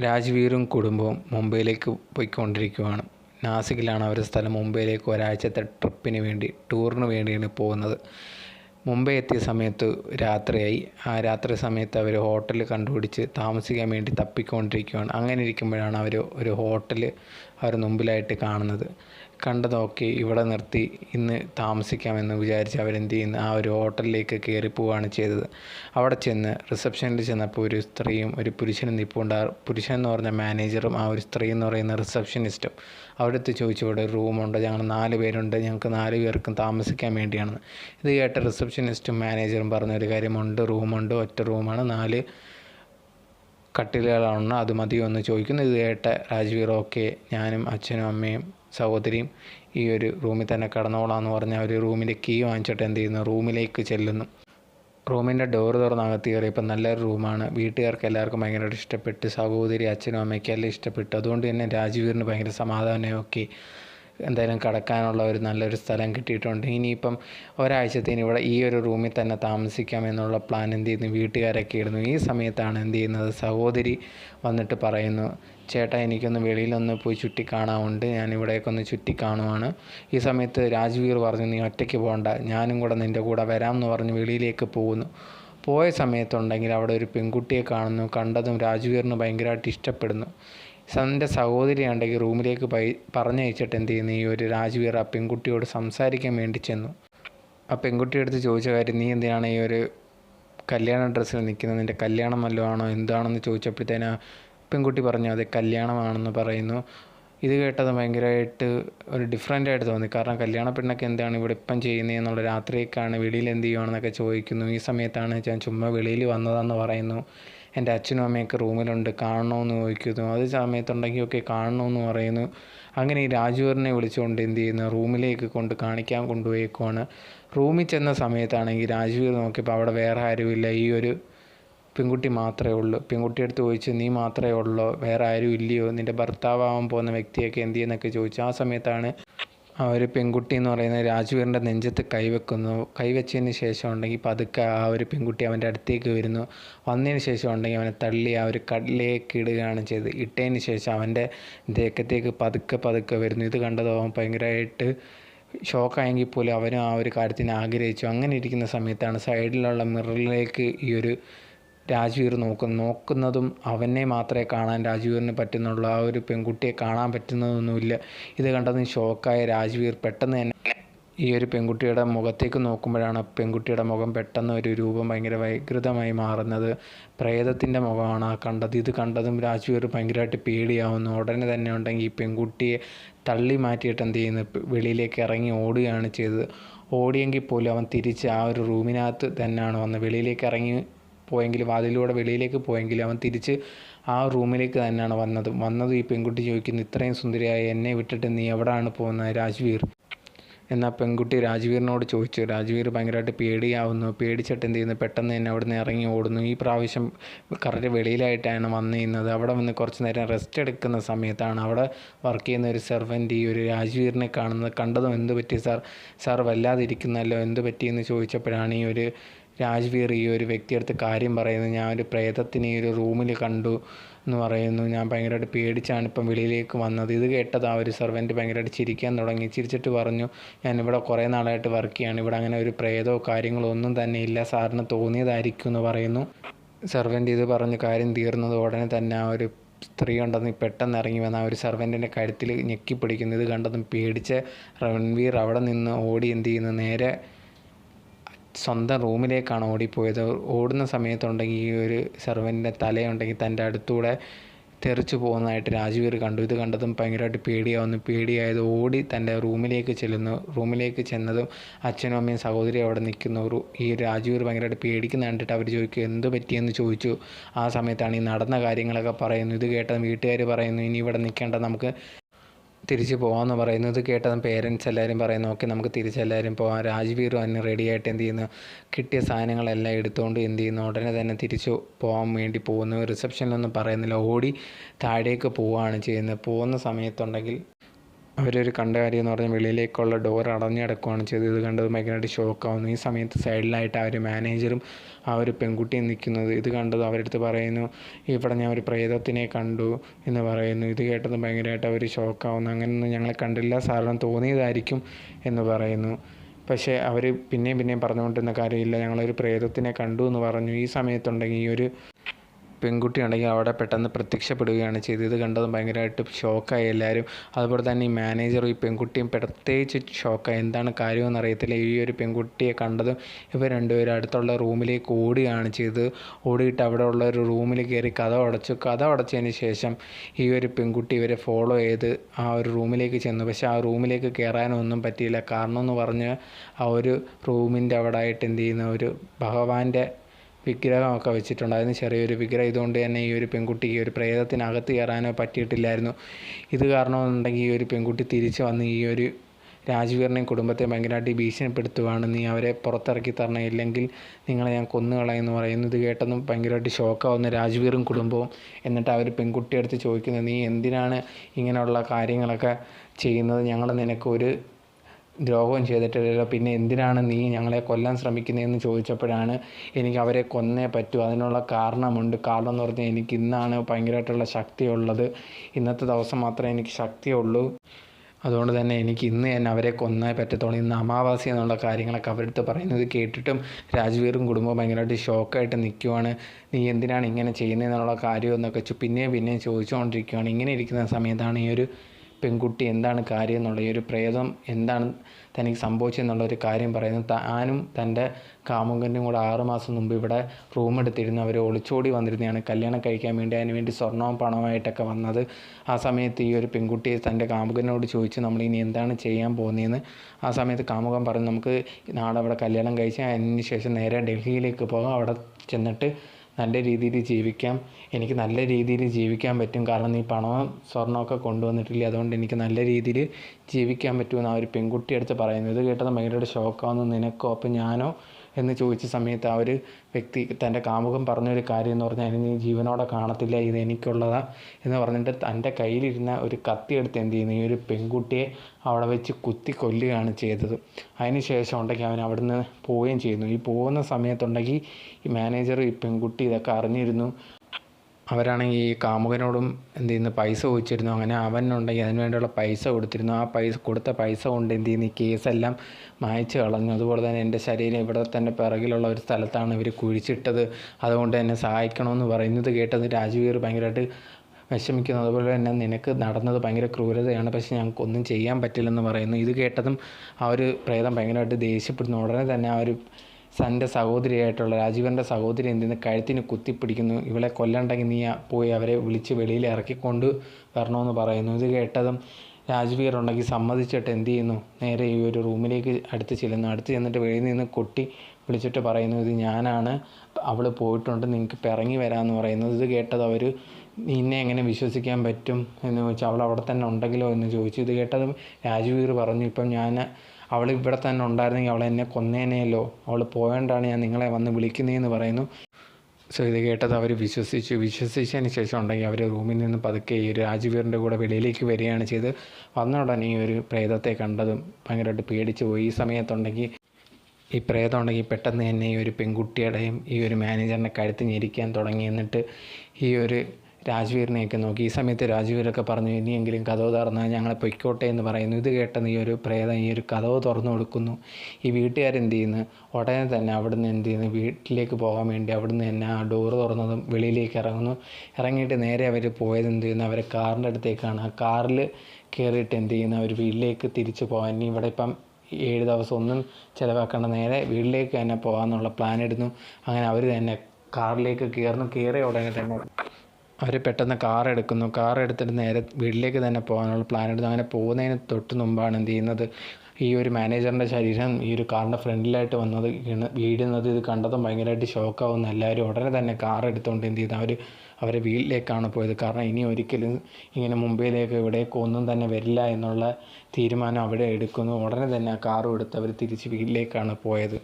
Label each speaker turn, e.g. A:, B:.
A: രാജ്വീറും കുടുംബവും മുംബൈയിലേക്ക് പോയിക്കൊണ്ടിരിക്കുകയാണ് നാസിക്കിലാണ് അവരുടെ സ്ഥലം. മുംബൈയിലേക്ക് ഒരാഴ്ചത്തെ ട്രിപ്പിന് വേണ്ടി ടൂറിന് വേണ്ടിയാണ് പോകുന്നത്. മുംബൈ എത്തിയ സമയത്ത് രാത്രിയായി. ആ രാത്രി സമയത്ത് അവർ ഹോട്ടൽ കണ്ടുപിടിച്ച് താമസിക്കാൻ വേണ്ടി തപ്പിക്കൊണ്ടിരിക്കുകയാണ് അങ്ങനെ ഇരിക്കുമ്പോഴാണ് അവർ ഒരു ഹോട്ടൽ അവർ മുമ്പിലായിട്ട് കാണുന്നത്. കണ്ടു നോക്കി ഇവിടെ നിർത്തി ഇന്ന് താമസിക്കാമെന്ന് വിചാരിച്ച് അവരെന്ത് ചെയ്യുന്നു? ആ ഒരു ഹോട്ടലിലേക്ക് കയറി പോവുകയാണ് ചെയ്തത്. അവിടെ ചെന്ന് റിസപ്ഷനിൽ ചെന്നപ്പോൾ ഒരു സ്ത്രീയും ഒരു പുരുഷനും നിൽപ്പുണ്ട് പുരുഷൻ എന്ന് പറഞ്ഞ മാനേജറും ആ ഒരു സ്ത്രീ എന്ന് പറയുന്ന റിസപ്ഷനിസ്റ്റും അവിടുത്തെ ചോദിച്ചു ഇവിടെ ഒരു റൂമുണ്ട് ഞങ്ങൾ നാല് പേരുണ്ട്. ഞങ്ങൾക്ക് നാല് പേർക്കും താമസിക്കാൻ വേണ്ടിയാണ്. ഇത് കേട്ട റിസപ്ഷനിസ്റ്റും മാനേജറും പറഞ്ഞ ഒരു കാര്യമുണ്ട്. റൂമുണ്ട് ഒറ്റ റൂമാണ് നാല് കട്ടിലുകളാണ്. അത് മതിയോ? എന്ന് ചോദിക്കുന്നു. ഇത് കേട്ട രാജ്വീർ ഓക്കെ. ഞാനും അച്ഛനും അമ്മയും സഹോദരിയും ഈ ഒരു റൂമിൽ തന്നെ കിടന്നോളാം എന്ന് പറഞ്ഞ് അവർ റൂമിന്റെ കീ വാങ്ങിച്ചിട്ട് എന്ത് ചെയ്യുന്നു? റൂമിലേക്ക് ചെല്ലുന്നു. റൂമിന്റെ ഡോർ തുറന്ന് അകത്ത് കയറിയപ്പോൾ നല്ലൊരു റൂമാണ്. വീട്ടുകാർക്ക് എല്ലാവർക്കും ഭയങ്കരമായിട്ട് ഇഷ്ടപ്പെട്ട് സഹോദരി അച്ഛനും അമ്മയ്ക്കെല്ലാം ഇഷ്ടപ്പെട്ടു. അതുകൊണ്ട് തന്നെ രാജീവീറിന് ഭയങ്കര സമാധാനമൊക്കെ എന്തായാലും കിടക്കാനുള്ള ഒരു നല്ലൊരു സ്ഥലം കിട്ടിയിട്ടുണ്ട്. ഇനിയിപ്പം ഒരാഴ്ചത്തേന് ഇവിടെ ഈ ഒരു റൂമിൽ തന്നെ താമസിക്കാം എന്നുള്ള പ്ലാൻ എന്ത് ചെയ്യുന്നു? വീട്ടുകാരൊക്കെ ഇടുന്നു ഈ സമയത്താണ് എന്ത് ചെയ്യുന്നത്? സഹോദരി വന്നിട്ട് പറയുന്നു ചേട്ടാ എനിക്കൊന്ന് വെളിയിലൊന്ന് പോയി ചുറ്റി കാണാനുണ്ട് ഞാൻ ഇവിടേക്ക് ഒന്ന് ചുറ്റി കാണുവാണ് ഈ സമയത്ത് രാജ്വീർ പറഞ്ഞു നീ ഒറ്റയ്ക്ക് പോകണ്ട ഞാനും കൂടെ നിന്റെ കൂടെ വരാം എന്ന് പറഞ്ഞ് വെളിയിലേക്ക് പോകുന്നു. പോയ സമയത്തുണ്ടെങ്കിൽ അവിടെ ഒരു പെൺകുട്ടിയെ കാണുന്നു. കണ്ടതും രാജ്വീറിന് ഭയങ്കരമായിട്ട് ഇഷ്ടപ്പെടുന്നു. തന്റെ സഹോദരിയാണെങ്കിൽ റൂമിലേക്ക് പൈ പറഞ്ഞയച്ചിട്ട് എന്ത് ചെയ്യുന്നു? ഈ ഒരു രാജ്വീർ ആ പെൺകുട്ടിയോട് സംസാരിക്കാൻ വേണ്ടി ചെന്നു. ആ പെൺകുട്ടിയെടുത്ത് ചോദിച്ച കാര്യം നീ എന്തിനാണ് ഈ ഒരു കല്യാണ ഡ്രസ്സിൽ നിൽക്കുന്നത്? നിന്റെ കല്യാണം ആണോ? എന്താണെന്ന് ചോദിച്ചപ്പോഴത്തേന് പെൺകുട്ടി പറഞ്ഞു അതെ കല്യാണമാണെന്ന് പറയുന്നു. ഇത് കേട്ടത് ഭയങ്കരമായിട്ട് ഒരു ഡിഫറെന്റ് ആയിട്ട് തോന്നി. കാരണം കല്യാണ പെണ്ണൊക്കെ എന്താണ് ഇവിടെ ഇപ്പം ചെയ്യുന്നത് എന്നുള്ള രാത്രിയൊക്കെയാണ് വെളിയിൽ എന്ത് ചെയ്യുവാണെന്നൊക്കെ ചോദിക്കുന്നു. ഈ സമയത്താണ് ഞാൻ ചുമ്മാ വെളിയിൽ വന്നതാണെന്ന് പറയുന്നു. എന്റെ അച്ഛനും അമ്മയൊക്കെ റൂമിലുണ്ട് കാണണമെന്ന് ചോദിക്കുന്നു. അത് സമയത്തുണ്ടെങ്കിൽ ഒക്കെ കാണണമെന്ന് പറയുന്നു. അങ്ങനെ ഈ രാജുവറിനെ വിളിച്ചുകൊണ്ട് എന്ത് ചെയ്യുന്നു? റൂമിലേക്ക് കൊണ്ട് കാണിക്കാൻ കൊണ്ടുപോയേക്കുവാണ്. റൂമിൽ ചെന്ന സമയത്താണെങ്കിൽ രാജുവീർ നോക്കിയപ്പോൾ അവിടെ വേറെ ആരുമില്ല. ഈ ഒരു പെൺകുട്ടി മാത്രമേ ഉള്ളൂ. പെൺകുട്ടിയുടെ അടുത്ത് ചോദിച്ചു നീ മാത്രമേ ഉള്ളോ? വേറെ ആരും ഇല്ലയോ? നിന്റെ ഭർത്താവാകാൻ പോകുന്ന വ്യക്തിയൊക്കെ എന്ത് ചെയ്യുന്നൊക്കെ ചോദിച്ചു. ആ സമയത്താണ് ആ ഒരു പെൺകുട്ടി എന്ന് പറയുന്നത് രാജുവീറിന്റെ നെഞ്ചത്ത് കൈവെക്കുന്നു കൈവച്ചതിന് ശേഷം ഉണ്ടെങ്കിൽ പതുക്കെ ആ ഒരു പെൺകുട്ടി അവന്റെ അടുത്തേക്ക് വരുന്നു. വന്നതിന് ശേഷം ഉണ്ടെങ്കിൽ അവനെ തള്ളി ആ ഒരു കടലിലേക്ക് ഇടുകയാണ് ചെയ്ത് ഇട്ടതിന് ശേഷം അവന്റെ ദേഹത്തേക്ക് പതുക്കെ പതുക്കെ വരുന്നു. ഇത് കണ്ടത് അവൻ ഭയങ്കരമായിട്ട് ഷോക്കായെങ്കിൽ പോലും അവനും ആ ഒരു കാര്യത്തിന് ആഗ്രഹിച്ചു. അങ്ങനെ ഇരിക്കുന്ന സമയത്താണ് സൈഡിലുള്ള മിററിലേക്ക് ഈ ഒരു രാജ്വീർ നോക്കും നോക്കുന്നതും അവനെ മാത്രമേ കാണാൻ രാജ്വീറിന് പറ്റുന്നുള്ളൂ. ആ ഒരു പെൺകുട്ടിയെ കാണാൻ പറ്റുന്നതൊന്നുമില്ല. ഇത് കണ്ടതിന് ഷോക്കായ രാജ്വീർ പെട്ടെന്ന് തന്നെ ഈ ഒരു പെൺകുട്ടിയുടെ മുഖത്തേക്ക് നോക്കുമ്പോഴാണ് പെൺകുട്ടിയുടെ മുഖം പെട്ടെന്ന് ഒരു രൂപം ഭയങ്കര വൈകൃതമായി മാറുന്നത്. പ്രേതത്തിന്റെ മുഖമാണ് ആ കണ്ടത്. ഇത് കണ്ടതും രാജ്വീർ ഭയങ്കരമായിട്ട് പേടിയാവുന്നു. ഉടനെ തന്നെ ഉണ്ടെങ്കിൽ ഈ പെൺകുട്ടിയെ തള്ളി മാറ്റിയിട്ട് എന്ത് ചെയ്യുന്നു? വെളിയിലേക്ക് ഇറങ്ങി ഓടുകയാണ് ചെയ്തത്. ഓടിയെങ്കിൽ പോലും അവൻ തിരിച്ച് ആ ഒരു റൂമിനകത്ത് തന്നെയാണ് വന്നത്. വെളിയിലേക്ക് ഇറങ്ങി പോയെങ്കിൽ വാതിലൂടെ വെളിയിലേക്ക് പോയെങ്കിൽ അവൻ തിരിച്ച് ആ റൂമിലേക്ക് തന്നെയാണ് വന്നത്. വന്നത് ഈ പെൺകുട്ടി ചോദിക്കുന്നു ഇത്രയും സുന്ദരിയായ എന്നെ വിട്ടിട്ട് നീ എവിടെയാണ് പോകുന്നത് രാജ്വീർ? എന്നാൽ പെൺകുട്ടി രാജ്വീറിനോട് ചോദിച്ചു. രാജ്വീർ ഭയങ്കരമായിട്ട് പേടിയാവുന്നു. പേടിച്ചിട്ട് എന്ത് ചെയ്യുന്നു? പെട്ടെന്ന് തന്നെ അവിടെ നിന്ന് ഇറങ്ങി ഓടുന്നു. ഈ പ്രാവശ്യം കറക്റ്റ് വെളിയിലായിട്ടാണ് വന്നു ചെയ്യുന്നത് അവിടെ വന്ന് കുറച്ച് നേരം റെസ്റ്റ് എടുക്കുന്ന സമയത്താണ് അവിടെ വർക്ക് ചെയ്യുന്ന ഒരു സെർവന്റ് ഈ ഒരു രാജ്വീറിനെ കാണുന്നത്. കണ്ടതും എന്ത് പറ്റി സാർ സാർ വല്ലാതിരിക്കുന്നല്ലോ എന്ത് പറ്റിയെന്ന്? ചോദിച്ചപ്പോഴാണ് ഈ ഒരു രാജ്വീർ ഈ ഒരു വ്യക്തിയെടുത്ത് കാര്യം പറയുന്നു. ഞാൻ ഒരു പ്രേതത്തിനെ ഈ ഒരു റൂമിൽ കണ്ടു എന്ന് പറയുന്നു. ഞാൻ ഭയങ്കരമായിട്ട് പേടിച്ചാണ് ഇപ്പം വെളിയിലേക്ക് വന്നത്. ഇത് കേട്ടത് ആ ഒരു സെർവന്റ് ഭയങ്കരമായിട്ട് ചിരിക്കാൻ തുടങ്ങി. ചിരിച്ചിട്ട് പറഞ്ഞു ഞാൻ ഇവിടെ കുറേ നാളായിട്ട് വർക്ക് ചെയ്യാണ്. ഇവിടെ അങ്ങനെ ഒരു പ്രേതമോ കാര്യങ്ങളോ ഒന്നും തന്നെ ഇല്ല. സാറിന് തോന്നിയതായിരിക്കും എന്ന് പറയുന്നു. സെർവന്റ് ഇത് പറഞ്ഞ് കാര്യം തീർന്നത് ഉടനെ തന്നെ ആ ഒരു സ്ത്രീ ഉണ്ടെന്ന് പെട്ടെന്ന് ഇറങ്ങി വന്ന ആ ഒരു സെർവന്റിന്റെ കഴുത്തിൽ ഞെക്കി പിടിക്കുന്നു ഇത് കണ്ടതും പേടിച്ച് റൺവീർ അവിടെ നിന്ന് ഓടി എന്ത് ചെയ്യുന്നു? നേരെ സ്വന്തം റൂമിലേക്കാണ് ഓടിപ്പോയത്. ഓടുന്ന സമയത്തുണ്ടെങ്കിൽ ഈ ഒരു സെർവന്റിന്റെ തലയുണ്ടെങ്കിൽ തന്റെ അടുത്തൂടെ തെറിച്ചു പോകുന്നതായിട്ട് രാജ്വീർ കണ്ടു. ഇത് കണ്ടതും ഭയങ്കരമായിട്ട് പേടിയാവുന്നു. പേടിയായത് ഓടി തന്റെ റൂമിലേക്ക് ചെല്ലുന്നു. റൂമിലേക്ക് ചെന്നതും അച്ഛനും അമ്മയും സഹോദരി അവിടെ നിൽക്കുന്നു. ഈ രാജ്വീർ ഭയങ്കരമായിട്ട് പേടിക്കുന്ന കണ്ടിട്ട് അവർ ചോദിക്കും എന്ത് പറ്റിയെന്ന് ചോദിച്ചു? ആ സമയത്താണ് ഈ നടന്ന കാര്യങ്ങളൊക്കെ പറയുന്നു. ഇത് കേട്ടതും വീട്ടുകാർ പറയുന്നു ഇനി ഇവിടെ നിൽക്കേണ്ട നമുക്ക് തിരിച്ച് പോകാമെന്ന് പറയുന്നത് കേട്ടതും പേരൻസ് എല്ലാവരും പറയുന്നു ഓക്കെ നമുക്ക് തിരിച്ചെല്ലാവരും പോകാം രാജ്വീറും അതിന് റെഡിയായിട്ട് എന്ത് ചെയ്യുന്നു? കിട്ടിയ സാധനങ്ങളെല്ലാം എടുത്തുകൊണ്ട് എന്ത് ചെയ്യുന്നു? ഉടനെ തന്നെ തിരിച്ച് പോകാൻ വേണ്ടി പോകുന്നു. റിസപ്ഷനിലൊന്നും പറയുന്നില്ല. ഓടി താഴേക്ക് പോവുകയാണ് ചെയ്യുന്നത്. പോകുന്ന സമയത്തുണ്ടെങ്കിൽ അവരൊരു കണ്ട കാര്യം എന്ന് പറഞ്ഞാൽ വെളിയിലേക്കുള്ള ഡോർ അടഞ്ഞു കിടക്കുകയാണ് ചെയ്തത്. ഇത് കണ്ടത് ഭയങ്കരമായിട്ട് ഷോക്കാവുന്നു ഈ സമയത്ത് സൈഡിലായിട്ട് ആ ഒരു മാനേജറും ആ ഒരു പെൺകുട്ടിയും നിൽക്കുന്നത്. ഇത് കണ്ടത് അവരടുത്ത് പറയുന്നു ഇവിടെ ഞാൻ ഒരു പ്രേതത്തിനെ കണ്ടു എന്ന് പറയുന്നു. ഇത് കേട്ടത് ഭയങ്കരമായിട്ട് അവർ ഷോക്കാവുന്നു അങ്ങനെയൊന്നും ഞങ്ങളെ കണ്ടില്ല. സാറിന് തോന്നിയതായിരിക്കും എന്ന് പറയുന്നു. പക്ഷേ അവർ പിന്നെയും പിന്നെയും പറഞ്ഞുകൊണ്ടിരുന്ന കാര്യമില്ല. ഞങ്ങളൊരു പ്രേതത്തിനെ കണ്ടു എന്ന് പറഞ്ഞു. ഈ സമയത്തുണ്ടെങ്കിൽ ഈ ഒരു പെൺകുട്ടി ഉണ്ടെങ്കിൽ അവിടെ പെട്ടെന്ന് പ്രത്യക്ഷപ്പെടുകയാണ് ചെയ്തത്. ഇത് കണ്ടതും ഭയങ്കരമായിട്ട് ഷോക്കായി എല്ലാവരും. അതുപോലെ തന്നെ ഈ മാനേജറും ഈ പെൺകുട്ടിയും പ്രത്യേകിച്ച് ഷോക്കായി എന്താണ് കാര്യമെന്ന് അറിയത്തില്ല ഈ ഒരു പെൺകുട്ടിയെ കണ്ടതും ഇവർ രണ്ടുപേരും അടുത്തുള്ള റൂമിലേക്ക് ഓടുകയാണ് ചെയ്തത്. ഓടിയിട്ട് അവിടെ ഉള്ള ഒരു റൂമിൽ കയറി കഥ അടച്ചു കഥ അടച്ചതിന് ശേഷം ഈ ഒരു പെൺകുട്ടി ഇവരെ ഫോളോ ചെയ്ത് ആ ഒരു റൂമിലേക്ക് ചെന്നു. പക്ഷേ ആ റൂമിലേക്ക് കയറാനൊന്നും പറ്റിയില്ല. കാരണം എന്ന് പറഞ്ഞ് ആ ഒരു റൂമിന്റെ അവിടെ ആയിട്ട് എന്ത് ചെയ്യുന്ന ഒരു ഭഗവാന്റെ വിഗ്രഹമൊക്കെ വെച്ചിട്ടുണ്ടായിരുന്നു ചെറിയൊരു വിഗ്രഹം ഇതുകൊണ്ട് തന്നെ ഈ ഒരു പെൺകുട്ടിക്ക് ഒരു പ്രേതത്തിനകത്ത് കയറാനോ പറ്റിയിട്ടില്ലായിരുന്നു. ഇത് കാരണമെന്നുണ്ടെങ്കിൽ ഈ ഒരു പെൺകുട്ടി തിരിച്ചു വന്ന് ഈ ഒരു രാജ്വീറിനെയും കുടുംബത്തെ ഭയങ്കരമായിട്ട് ഭീഷണിപ്പെടുത്തുവാണ്. നീ അവരെ പുറത്തിറക്കി തരണം ഇല്ലെങ്കിൽ നിങ്ങളെ ഞാൻ കൊന്നുകളയെന്ന് പറയുന്നു. ഇത് കേട്ടതും ഭയങ്കരമായിട്ട് ഷോക്കാവുന്ന രാജ്വീറും കുടുംബവും എന്നിട്ട് അവർ പെൺകുട്ടിയെടുത്ത് ചോദിക്കുന്നത് നീ എന്തിനാണ് ഇങ്ങനെയുള്ള കാര്യങ്ങളൊക്കെ ചെയ്യുന്നത്? ഞങ്ങൾ നിനക്ക് ഒരു ദ്രോഹവും ചെയ്തിട്ടില്ലല്ലോ. പിന്നെ എന്തിനാണ് നീ ഞങ്ങളെ കൊല്ലാൻ ശ്രമിക്കുന്നതെന്ന് ചോദിച്ചപ്പോഴാണ് എനിക്ക് അവരെ കൊന്നേ പറ്റൂ. അതിനുള്ള കാരണമുണ്ട്. കാരണം എന്ന് പറഞ്ഞാൽ എനിക്ക് ഇന്നാണ് ഭയങ്കരമായിട്ടുള്ള ശക്തിയുള്ളത്. ഇന്നത്തെ ദിവസം മാത്രമേ എനിക്ക് ശക്തിയുള്ളൂ. അതുകൊണ്ട് തന്നെ എനിക്ക് ഇന്ന് തന്നെ അവരെ കൊന്നേ പറ്റത്തുള്ളൂ. ഇന്ന് അമാവാസി എന്നുള്ള കാര്യങ്ങളൊക്കെ അവരടുത്ത് പറയുന്നത് കേട്ടിട്ടും രാജ്വീറും കുടുംബവും ഭയങ്കരമായിട്ട് ഷോക്കായിട്ട് നിൽക്കുവാണ്. നീ എന്തിനാണ് ഇങ്ങനെ ചെയ്യുന്നതെന്നുള്ള കാര്യം എന്നൊക്കെ പിന്നെയും പിന്നെയും ചോദിച്ചുകൊണ്ടിരിക്കുകയാണ് ഇങ്ങനെ ഇരിക്കുന്ന സമയത്താണ് ഈ ഒരു പെൺകുട്ടി എന്താണ് കാര്യം എന്നുള്ള ഈ ഒരു പ്രേതം എന്താണ് തനിക്ക് സംഭവിച്ചെന്നുള്ള ഒരു കാര്യം പറയുന്നത്. താനും തന്റെ കാമുകനും കൂടെ ആറുമാസം മുമ്പ് ഇവിടെ റൂം എടുത്തിരുന്നു അവർ ഒളിച്ചോടി വന്നിരുന്നതാണ്. കല്യാണം കഴിക്കാൻ വേണ്ടി അതിന് വേണ്ടി സ്വർണവും പണവുമായിട്ടൊക്കെ വന്നത്. ആ സമയത്ത് ഈ ഒരു പെൺകുട്ടിയെ തന്റെ കാമുകനോട് ചോദിച്ചു നമ്മൾ ഇനി എന്താണ് ചെയ്യാൻ പോകുന്നതെന്ന് ആ സമയത്ത് കാമുകൻ പറഞ്ഞു നമുക്ക് നാളെ അവിടെ കല്യാണം കഴിച്ച് അതിന് ശേഷം നേരെ ഡൽഹിയിലേക്ക് പോകാം. അവിടെ ചെന്നിട്ട് നല്ല രീതിയിൽ ജീവിക്കാം. എനിക്ക് നല്ല രീതിയിൽ ജീവിക്കാൻ പറ്റും. കാരണം നീ പണവും സ്വർണമൊക്കെ കൊണ്ടുവന്നിട്ടില്ലേ? അതുകൊണ്ട് എനിക്ക് നല്ല രീതിയിൽ ജീവിക്കാൻ പറ്റുമെന്ന് ആ ഒരു പെൺകുട്ടി അടുത്ത് പറയുന്നത്. കേട്ടത് ഭയങ്കര ഷോക്കാവുന്നു. നിനക്കോ? അപ്പം ഞാനോ? എന്ന് ചോദിച്ച സമയത്ത് ആ ഒരു വ്യക്തി തന്റെ കാമുകൻ പറഞ്ഞൊരു കാര്യം എന്ന് പറഞ്ഞാൽ നീ ജീവനോടെ കാണത്തില്ല ഇത് എനിക്കുള്ളതാ എന്ന് പറഞ്ഞിട്ട് തന്റെ കയ്യിലിരുന്ന ഒരു കത്തി എടുത്ത് എന്ത് ചെയ്യുന്നു? ഈ ഒരു പെൺകുട്ടിയെ അവിടെ വെച്ച് കുത്തി കൊല്ലുകയാണ് ചെയ്തത്. അതിന് ശേഷം ഉണ്ടെങ്കിൽ അവൻ അവിടുന്ന് പോവുകയും ചെയ്യുന്നു. ഈ പോകുന്ന സമയത്തുണ്ടെങ്കിൽ ഈ മാനേജർ ഈ പെൺകുട്ടി ഇതൊക്കെ അറിഞ്ഞിരുന്നു. അവരാണെങ്കിൽ ഈ കാമുകനോടും എന്ത് ചെയ്യുന്നു പൈസ ചോദിച്ചിരുന്നു. അങ്ങനെ അവനുണ്ടെങ്കിൽ അതിന് വേണ്ടിയുള്ള പൈസ കൊടുത്തിരുന്നു. ആ പൈസ കൊടുത്ത പൈസ കൊണ്ട് എന്ത് ചെയ്യുന്നു ഈ കേസെല്ലാം മായച്ചു കളഞ്ഞു. അതുപോലെ തന്നെ എന്റെ ശരീരം ഇവിടെ തന്നെ പിറകിലുള്ള ഒരു സ്ഥലത്താണ് ഇവർ കുഴിച്ചിട്ടത്. അതുകൊണ്ട് എന്നെ സഹായിക്കണമെന്ന് പറയുന്നത് കേട്ടത് രാജുവീർ ഭയങ്കരമായിട്ട് വിഷമിക്കുന്നു. അതുപോലെ തന്നെ നിനക്ക് നടന്നത് ഭയങ്കര ക്രൂരതയാണ്. പക്ഷേ ഞങ്ങൾക്കൊന്നും ചെയ്യാൻ പറ്റില്ലെന്ന് പറയുന്നു. ഇത് കേട്ടതും ആ ഒരു പ്രേതം ഭയങ്കരമായിട്ട് ദേഷ്യപ്പെടുന്നു. ഉടനെ തന്നെ ആ ഒരു തന്റെ സഹോദരിയായിട്ടുള്ള രാജീവന്റെ സഹോദരി എന്തിന് കഴുത്തിന് കുത്തിപ്പിടിക്കുന്നു. ഇവളെ കൊല്ലണ്ടെങ്കിൽ നീ പോയി അവരെ വിളിച്ച് വെളിയിൽ ഇറക്കിക്കൊണ്ട് വരണമെന്ന് പറയുന്നു. ഇത് കേട്ടതും രാജ്വീർ ഉണ്ടെങ്കിൽ സമ്മതിച്ചിട്ട് എന്ത് ചെയ്യുന്നു? നേരെ ഈ ഒരു റൂമിലേക്ക് അടുത്ത് ചെല്ലുന്നു. അടുത്ത് ചെന്നിട്ട് വെളിയിൽ നിന്ന് കൊട്ടി വിളിച്ചിട്ട് പറയുന്നു ഇത് ഞാനാണ്. അവൾ പോയിട്ടുണ്ട്. നിങ്ങൾക്ക് പിറങ്ങി വരാമെന്ന് പറയുന്നത് ഇത് കേട്ടത് അവർ നിന്നെ എങ്ങനെ വിശ്വസിക്കാൻ പറ്റും? എന്ന് ചോദിച്ചാൽ അവൾ അവിടെ തന്നെ ഉണ്ടെങ്കിലോ? എന്ന് ചോദിച്ചു. ഇത് കേട്ടതും രാജവീർ പറഞ്ഞു ഇപ്പം ഞാൻ അവൾ ഇവിടെ തന്നെ ഉണ്ടായിരുന്നെങ്കിൽ അവൾ എന്നെ കൊന്നേനെയല്ലോ അവൾ പോയോണ്ടാണ് ഞാൻ നിങ്ങളെ വന്ന് വിളിക്കുന്നതെന്ന് പറയുന്നു. സോ ഇത് കേട്ടത് അവർ വിശ്വസിച്ചു. വിശ്വസിച്ചതിന് ശേഷം ഉണ്ടെങ്കിൽ അവർ റൂമിൽ നിന്ന് പതുക്കെ ഈ രാജുവീറിന്റെ കൂടെ വെളിയിലേക്ക് വരികയാണ് ചെയ്ത് വന്ന ഉടനെ ഈ ഒരു പ്രേതത്തെ കണ്ടതും ഭയങ്കരമായിട്ട് പേടിച്ചു പോയി. ഈ സമയത്തുണ്ടെങ്കിൽ ഈ പ്രേതം ഉണ്ടെങ്കിൽ പെട്ടെന്ന് തന്നെ ഈ ഒരു പെൺകുട്ടിയുടെയും ഈ ഒരു മാനേജറിന്റെ കഴുത്ത് ഞെരിക്കാൻ തുടങ്ങി. എന്നിട്ട് ഈ ഒരു രാജ്വീറിനെയൊക്കെ നോക്കി. ഈ സമയത്ത് രാജ്വീറൊക്കെ പറഞ്ഞു ഇനിയെങ്കിലും കഥവ് തുറന്നാൽ ഞങ്ങളെ പൊയ്ക്കോട്ടെ എന്ന് പറയുന്നു. ഇത് കേട്ടെന്ന് ഈ ഒരു പ്രേതം ഈ ഒരു കഥവ് തുറന്നു കൊടുക്കുന്നു. ഈ വീട്ടുകാരെന്ത് ചെയ്യുന്നു? ഉടനെ തന്നെ അവിടുന്ന് എന്ത് ചെയ്യുന്നു? വീട്ടിലേക്ക് പോകാൻ വേണ്ടി അവിടുന്ന് തന്നെ ആ ഡോറ് തുറന്നതും വെളിയിലേക്ക് ഇറങ്ങുന്നു. ഇറങ്ങിയിട്ട് നേരെ അവർ പോയത് എന്ത് ചെയ്യുന്നു? അവരെ കാറിന്റെ അടുത്തേക്കാണ്. ആ കാറിൽ കയറിയിട്ട് എന്ത് ചെയ്യുന്നു? അവർ വീട്ടിലേക്ക് തിരിച്ചു പോകാൻ ഇവിടെ ഇപ്പം ഏഴ് ദിവസം ഒന്നും ചിലവാക്കേണ്ട. നേരെ വീട്ടിലേക്ക് തന്നെ പോകാമെന്നുള്ള പ്ലാൻ ഇടുന്നു. അങ്ങനെ അവർ തന്നെ കാറിലേക്ക് കയറുന്നു കയറിയ ഉടനെ തന്നെ അവർ പെട്ടെന്ന് കാർ എടുക്കുന്നു. കാർ എടുത്തിട്ട് നേരെ വീട്ടിലേക്ക് തന്നെ പോകാനുള്ള പ്ലാൻ എടുത്തു. അങ്ങനെ പോകുന്നതിന് തൊട്ട് മുമ്പാണ് എന്ത് ചെയ്യുന്നത്? ഈ ഒരു മാനേജറിന്റെ ശരീരം ഈ ഒരു കാറിന്റെ ഫ്രണ്ടിലായിട്ട് വന്നത് വീടുന്നത് ഇത് കണ്ടതും ഭയങ്കരമായിട്ട് ഷോക്കാവുന്നു എല്ലാവരും ഉടനെ തന്നെ കാർ എടുത്തുകൊണ്ട് എന്ത് ചെയ്തു? അവർ അവരെ വീട്ടിലേക്കാണ് പോയത്. കാരണം ഇനി ഒരിക്കലും ഇങ്ങനെ മുംബൈയിലേക്ക് ഇവിടേക്ക് ഒന്നും തന്നെ വരില്ല എന്നുള്ള തീരുമാനം അവിടെ എടുക്കുന്നു. ഉടനെ തന്നെ ആ കാറും എടുത്ത് അവർ തിരിച്ച് വീട്ടിലേക്കാണ് പോയത്.